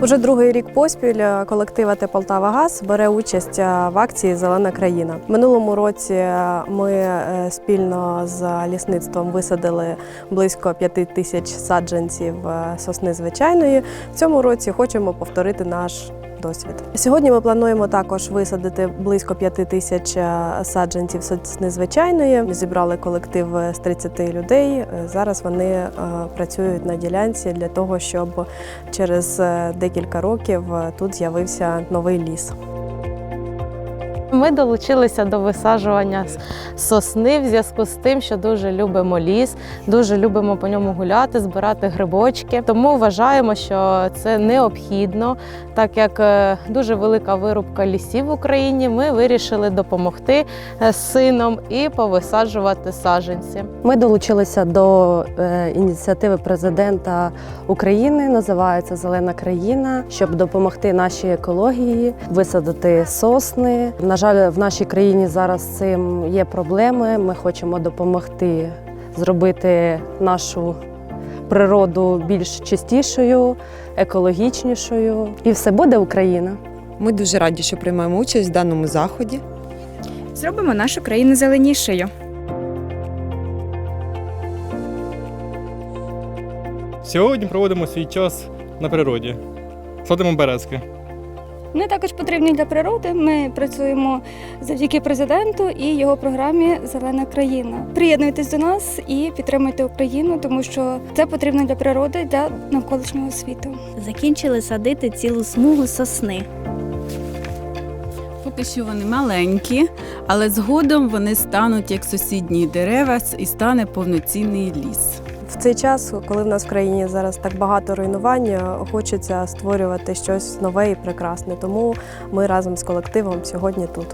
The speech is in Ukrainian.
Уже другий рік поспіль колектива колектив Полтава Газ бере участь е, в акції Зелена країна. Минулому році е, ми е, спільно з лісництвом висадили близько п'яти тисяч саджанців сосни звичайної. В цьому році хочемо повторити наш. Досвід сьогодні ми плануємо також висадити близько п'яти тисяч е, саджанців сосни звичайної. Зібрали колектив е, з 30 людей. Е, Зараз вони працюють на ділянці для того, щоб через декілька років тут з'явився новий ліс. Ми долучилися до висаджування сосни в зв'язку з тим, що дуже любимо ліс, дуже любимо по ньому гуляти, збирати грибочки. Тому вважаємо, що це необхідно, так як е, дуже велика вирубка лісів в Україні. Ми вирішили допомогти е, сином і повисаджувати саджанці. Ми долучилися до е, ініціативи президента України, називається Зелена країна, щоб допомогти нашій екології, висадити сосни. Жаль, в нашій країні зараз з цим є проблеми. Ми хочемо допомогти зробити нашу природу більш чистішою, екологічнішою. І все буде Україна. Ми дуже раді, що приймаємо участь в даному заході. Зробимо нашу країну зеленішою. Сьогодні проводимо свій час на природі. Садимо березки. Вони також потрібні для природи. Ми працюємо завдяки президенту і його програмі Зелена країна. Приєднуйтесь до нас і підтримуйте Україну, тому що це потрібно для природи, для навколишнього світу. закінчили садити цілу смугу сосни. Поки що вони маленькі, але згодом вони стануть як сусідні дерева і стане повноцінний ліс. Цей час, коли в нас в країні зараз так багато руйнування, хочеться створювати щось нове і прекрасне. Тому ми разом з колективом сьогодні тут.